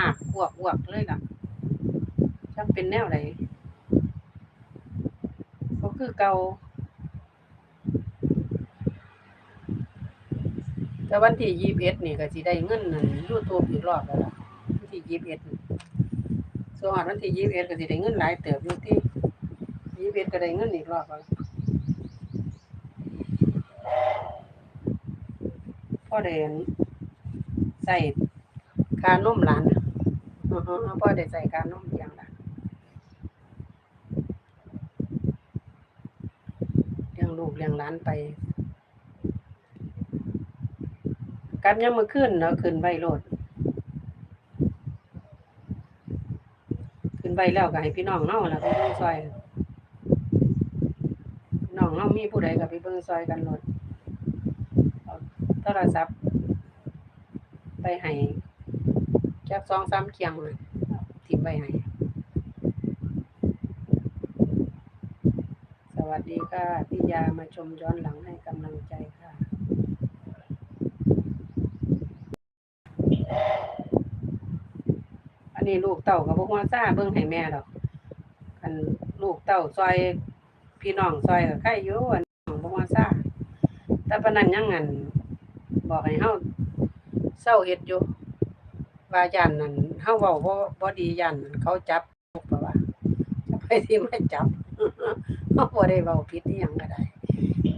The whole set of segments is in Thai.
หักอวกอวกเลยล่ะจักเป็นแนวใดก็คือเก่าแต่วันที่ยี่สิบเอ็ดนี่ก็สิได้เงินนั่นยูทูบอีกรอบแล้วล่ะวันที่ยี่สิบเอ็ดส่วนวันที่ยี่สิบเอ็ดก็สิได้เงินหลายเติบอยู่ที่ยี่สิบเอ็ดก็ได้เงินอีกรอบแล้วพ่อเดนใส่คานมหลานนะ อือพ่อได้ใส่คานมเลี้ยงลานเลี้ยงลูกเลี้ยงหลานไปกันยังมือขึ้นเนาะขึ้นใบโลดขึ้นใบแล้วก็ให้พี่น้องเนาล่ะไปเบิ่งซอยน้องเนามีผู้ใดก็ไปเบิ่งซอยกันโลดเอาโทรศัพท์ไปให้ จัก2-3เคียงน่ะทิ่มไว้ให้ สวัสดีค่ะพี่ยามาชมย้อนหลังให้กำลังใจค่ะอันนี้ลูกเต้าก็บ่ฮู้ซ่าเบิ่งให้แม่ดอกคันลูกเต้าซอยพี่น้องซอยก็ใครอยู่อันน้องบ่ฮู้ซ่าแต่ปนันยังงันบอกให้เฮาเซาเฮ็ดอยู่ ว่าย่านนั้นเฮาเว้าบ่บ่ดีย่านนั้นเขาจับเพราะว่าจะไปที่มาจับเฮาบ่ได้เว้าผิดอีหยังก็ได้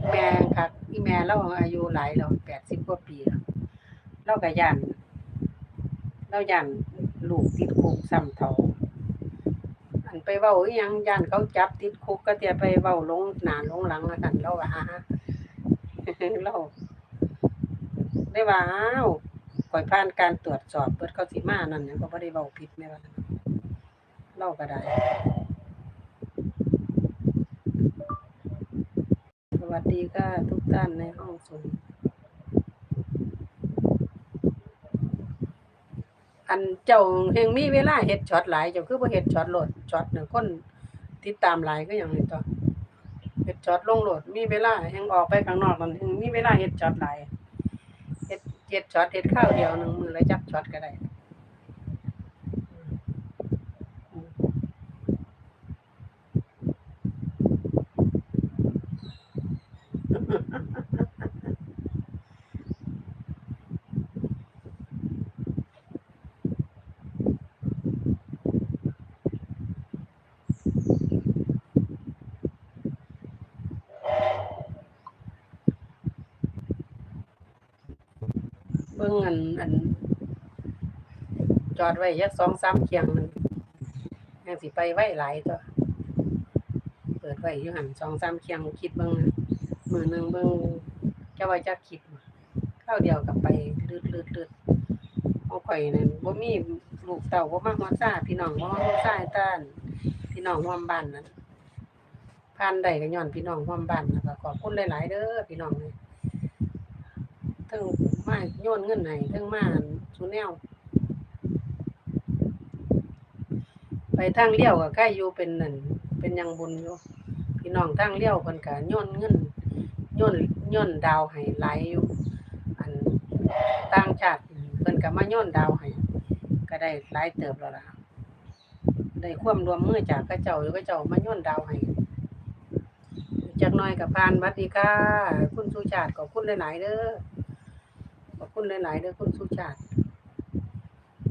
แม่คักอีแม่เราอายุหลายแล้ว80กว่าปีแล้วเราก็ย่านเราย่านลูกติดคุกซ้ำเท่าอันไปเว้าอีหยังย่านเขาจับติดคุกก็เตียไปเว้าลงหน้าลงหลังแล้วกันเราว่าเราได้ว่าอ้าว ข่อยผ่านการตรวจสอบเบิดเขาสิมานั่นหยังก็บ่ได้เว้าผิดแม่ว่าซั่าก็ได้สวัสดีค่ะทุกท่านในห้องส่งอันเจ้าแห่งมีเวลาเฮ็ดช็อตหลายเจ้าคือบ่เฮ็ดช็อตโหลดช็อตน่ะคนติดตามหลายก็หยังนี่ต่อเฮ็ดช็อตลงโหลดมีเวลาแห่งออกไปข้างนอกนั่นแห่งมีเวลาเฮ็ดช็อตหลาย เฮ็ดช็อตเฮ็ดข้าวเดียวหนึ่งมือและจักช็อตก็ได้อืมเบิ่ง อันอัน จอดไว้จัก2-3เคียงหนึ่งยังสิไปไว้หลายตัวเปิดไว้อยู่หั่น2-3เคียงคิดเบิ่งมือหนึ่งเบิ่งจะว่าจักคลิปคราวเดียวก็ไปลืดๆๆของข่อยนั่นบ่มีลูกเต้าบ่มาฮอดซ่าพี่น้องบ่มาฮอซ่าให้ตานพี่น้องร่วมบ้านนั่นผ่านได้ก็ย้อนพี่น้องร่วมบ้านแล้วก็ขอบคุณหลาย ๆ เด้อพี่น้องเอ้ย ทั้งมาโยนเงินให้ทั้งมาซุแนว ไปทางเลี้ยวก็ใกล้อยู่เป็นนั่นเป็นยังบุญอยู่พี่น้องทางเลี้ยวเพิ่นก็โยนเงินโยนโยนดาวให้หลอยู่อันต่างชาติเพิ่นก็มาโยนดาวให้ก็ได้หลายเติบแล้วล่ะได้ความรวมมือจากเขาเจ้าหรือเขาเจ้ามาโยนดาวให้จักน่อยก็ผ่านวัดดีค่ะคุณสุชาติขอบคุณหลายๆเด้อ อบคุณหลาย ๆเด้อคุณสุชาติ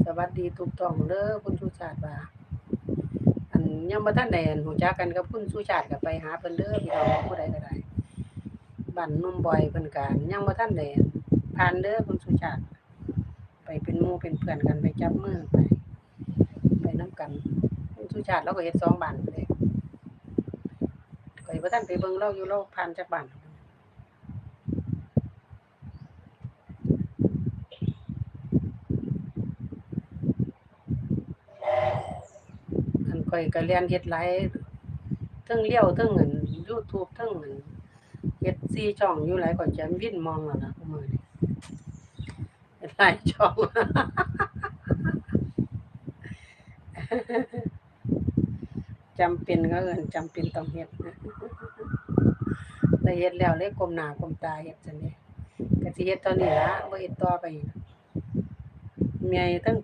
สวัสดีทุกท่องเด้อคุณสุชาติว่าอันยังบ่ทันได้อันรู้จักกันกับคุณสุชาติก็ไปหาเพิ่นเด้อพี่น้องผู้ใดก็ได้บ้านนุ่มบ่อยเพิ่นก็ยังบ่ทันได้ผ่านเด้อคุณสุชาติ ไปเป็นหมู่เป็นเพื่อนกันไปจับมือไปไปนํกันคุณสุชาติเราก็เฮ็ดสองบ้านเลยก็บ่ทันไปเบิ่งเราอยู่เราผ่านจักบ้านอัน ข่อยก็เรียนเฮ็ดหลายเทั้งเลี้ยวเทั้งอัน YouTube เทั้งอันเฮ็ด4ช่องอยู่หลายก็จะวิ่นมองแล้วล่ะซุมื้อนี้เฮ็ดหลายช่อง จำเป็นก็เอิ้นจำเป็นต้องเฮ็ดได้เฮ็ดแล้วเลยก้มหน้าก้มตาเฮ็ดซั่นเด้ก็สิเฮ็ดเท่านี้ละบ่เฮ็ดต่อไปอีกเมียทั้ง